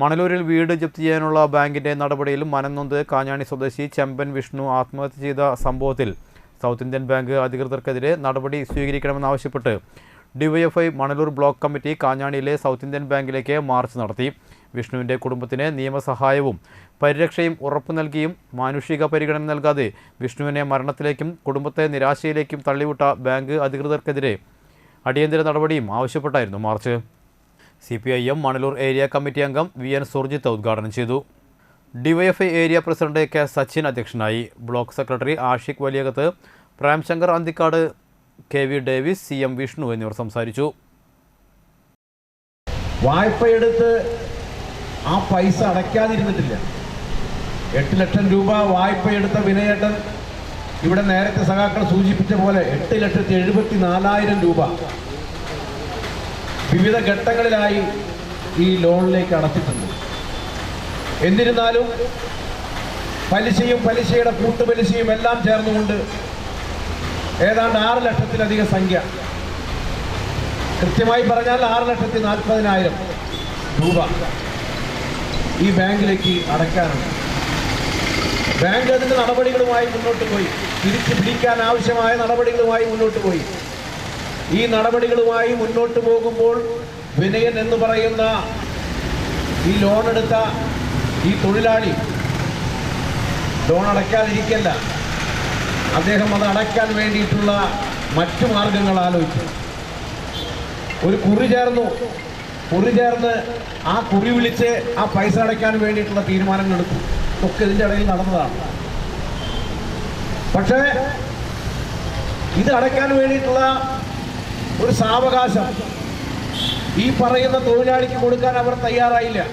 മണലൂരിൽ വീട് ജപ്തി ചെയ്യാനുള്ള ബാങ്കിന്റെ നടപടിയിൽ മനംനൊന്ത് കാഞ്ഞാണി സ്വദേശി ചെമ്പൻ വിഷ്ണു ആത്മഹത്യ ചെയ്ത സംഭവത്തിൽ സൗത്ത് ഇന്ത്യൻ ബാങ്ക് അധികൃതർക്കെതിരെ നടപടി സ്വീകരിക്കണമെന്നാവശ്യപ്പെട്ട് ഡിവൈഎഫ്ഐ മണലൂർ ബ്ലോക്ക് കമ്മിറ്റി കാഞ്ഞാണിയിലെ സൗത്ത് ഇന്ത്യൻ ബാങ്കിലേക്ക് മാർച്ച് നടത്തി. വിഷ്ണുവിന്റെ കുടുംബത്തിന് നിയമസഹായവും പരിരക്ഷയും ഉറപ്പു നൽകിയും മാനുഷിക പരിഗണന നൽകാതെ വിഷ്ണുവിനെ മരണത്തിലേക്കും കുടുംബത്തെ നിരാശയിലേക്കും തള്ളിവിട്ട ബാങ്ക് അധികൃതർക്കെതിരെ അടിയന്തര നടപടിയും ആവശ്യപ്പെട്ടായിരുന്നു march. C P I M Manalur area committee അംഗം വി എൻ സുർജിത്ത് ഉദ്ഘാടനം ചെയ്തു. DYFI area president K Sachin അധ്യക്ഷനായി. Block secretary Ashiq Valiyakath Premshankar Anthikad K V Davis C M Vishnu എന്നിവർ സംസാരിച്ചു. വായ്പ എടുത്ത് ആ പൈസ അടയ്ക്കാതിരുന്നിട്ടില്ല. എട്ട് ലക്ഷം രൂപ വായ്പ എടുത്ത വിനയേട്ടൻ ഇവിടെ നേരത്തെ സഖാക്കൾ സൂചിപ്പിച്ച പോലെ എട്ട് ലക്ഷത്തി എഴുപത്തി നാലായിരം രൂപ വിവിധ ഘട്ടങ്ങളിലായി ഈ ലോണിലേക്ക് അടച്ചിട്ടുണ്ട്. എന്നിരുന്നാലും പലിശയും പലിശയുടെ കൂട്ടുപലിശയും എല്ലാം ചേർന്നുകൊണ്ട് ഏതാണ്ട് ആറ് ലക്ഷത്തിലധികം സംഖ്യ. കൃത്യമായി പറഞ്ഞാൽ ആറ് ലക്ഷത്തി നാൽപ്പതിനായിരം രൂപ ഈ ബാങ്കിലേക്ക് അടയ്ക്കാനുണ്ട്. ബാങ്ക് അതിന്റെ നടപടികളുമായി മുന്നോട്ട് പോയി. തിരിച്ചു പിടിക്കാൻ ആവശ്യമായ നടപടികളുമായി മുന്നോട്ട് പോയി. ഈ നടപടികളുമായി മുന്നോട്ട് പോകുമ്പോൾ വിനയൻ എന്ന് പറയുന്ന ഈ ലോൺ എടുത്ത ഈ തൊഴിലാളി ലോൺ അടയ്ക്കാതിരിക്കല്ല. അദ്ദേഹം അത് അടയ്ക്കാൻ വേണ്ടിയിട്ടുള്ള മറ്റു മാർഗങ്ങൾ ആലോചിച്ചു. ഒരു കുറി ചേർന്നു. കുറി ചേർന്ന് ആ കുറി വിളിച്ച് ആ പൈസ അടയ്ക്കാൻ വേണ്ടിയിട്ടുള്ള തീരുമാനങ്ങൾ എടുത്തു. ഒക്കെ ഇതിന്റെ ഇടയിൽ നടന്നതാണ്. പക്ഷേ ഇത് അടയ്ക്കാൻ വേണ്ടിയിട്ടുള്ള ഒരു സാവകാശം. ഈ പറയുന്ന തൊഴിലാളിക്ക് കൊടുക്കാൻ അവർ തയ്യാറായില്ല.